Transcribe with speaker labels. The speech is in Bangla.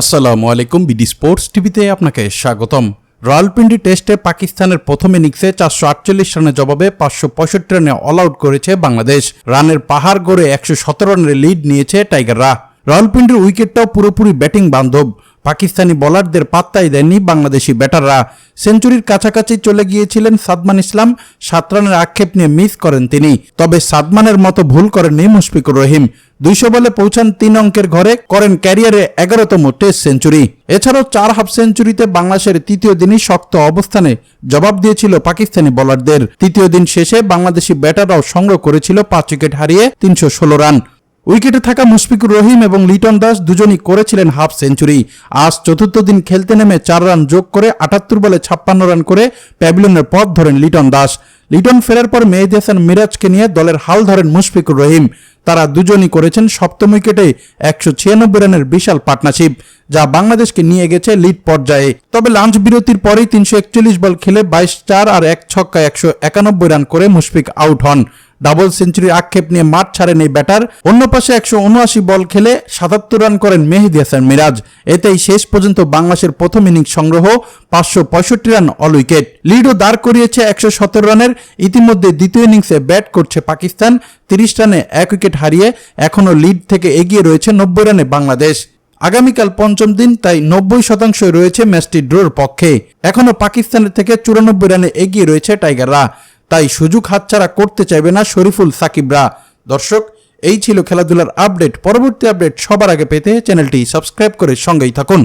Speaker 1: আসসালামু আলাইকুম বিডি স্পোর্টস টিভিতে আপনাকে স্বাগতম। রয়্যালপিন্ডি টেস্টে পাকিস্তানের প্রথম ইনিংসে চারশো আটচল্লিশ রানের জবাবে পাঁচশো পঁয়ষট্টি রানে অল আউট করেছে বাংলাদেশ। রানের পাহাড় গড়ে একশো সতেরো রানের লিড নিয়েছে টাইগাররা। রাওয়ালপিন্ডির উইকেটটাও পুরোপুরি ব্যাটিং বান্ধব। পাকিস্তানি বোলারদের পাত্তাই দেননি বাংলাদেশি ব্যাটাররা। সেঞ্চুরির কাছাকাছি চলে গিয়েছিলেন সাদমান ইসলাম। সাত রানের আক্ষেপ নিয়ে মিস করেন তিনি। তবে সাদমানের মতো ভুল করেননি মুশফিকুর রহিম। দুইশো বলে পৌঁছান তিন অঙ্কের ঘরে, করেন ক্যারিয়ারে এগারোতম টেস্ট সেঞ্চুরি। এছাড়াও চার হাফ সেঞ্চুরিতে বাংলাদেশের তৃতীয় দিনই শক্ত অবস্থানে জবাব দিয়েছিল পাকিস্তানি বোলারদের। তৃতীয় দিন শেষে বাংলাদেশি ব্যাটাররাও সংগ্রহ করেছিল পাঁচ উইকেট হারিয়ে তিনশো ষোলো রান। উইকেটে থাকা মুশফিকুর রহিম এবং লিটন দাস দুজনই করেছিলেন হাফ সেঞ্চুরি। আজ চতুর্থ দিন খেলতে নেমে চার রান যোগ করে আটাত্তর বলে ছাপ্পান্ন রান করে প্যাভিলিয়নের পথ ধরেন লিটন দাস। লিটন ফেরার পর মেহেদি হাসান মিরাজকে নিয়ে দলের হাল ধরেন মুশফিকুর রহিম। তারা দুজনই করেছেন সপ্তম উইকেটে একশো ছিয়ানব্বই রানের বিশাল পার্টনারশিপ, যা বাংলাদেশকে নিয়ে গেছে লিড পর্যায়ে। তবে লাঞ্চ বিরতির পরেই তিনশো একচল্লিশ বল খেলে বাইশ চার আর এক ছক্কায় একশো একানব্বই রান করে মুশফিক আউট হন। ডাবল সেঞ্চুরির আক্ষেপ নিয়ে মাঠ ছাড়েন এই ব্যাটার। অন্য পাশে একশো উনআশি বল খেলে সাতাত্তর রান করেন মেহেদি হাসান মিরাজ। এতেই শেষ পর্যন্ত বাংলাদেশের প্রথম ইনিংস সংগ্রহ পাঁচশো পঁয়ষট্টি রান অল উইকেট। লিডও দাঁড় করিয়েছে একশো সতেরো রানের। ইতিমধ্যে দ্বিতীয় ইনিংসে ব্যাট করছে পাকিস্তান। তিরিশ রানে এক উইকেট হারিয়ে এখনও লিড থেকে এগিয়ে রয়েছে নব্বই রানে বাংলাদেশ। আগামীকাল পঞ্চম দিন, তাই নব্বই শতাংশ রয়েছে ম্যাচটি ড্রোর পক্ষে। এখনও পাকিস্তানের থেকে চুরানব্বই রানে এগিয়ে রয়েছে টাইগাররা। তাই সুযোগ হাতছাড়া করতে চাইবে না শরীফুল সাকিবরা। দর্শক, এই ছিল খেলাধুলার আপডেট। পরবর্তী আপডেট সবার আগে পেতে চ্যানেলটি সাবস্ক্রাইব করে সঙ্গেই থাকুন।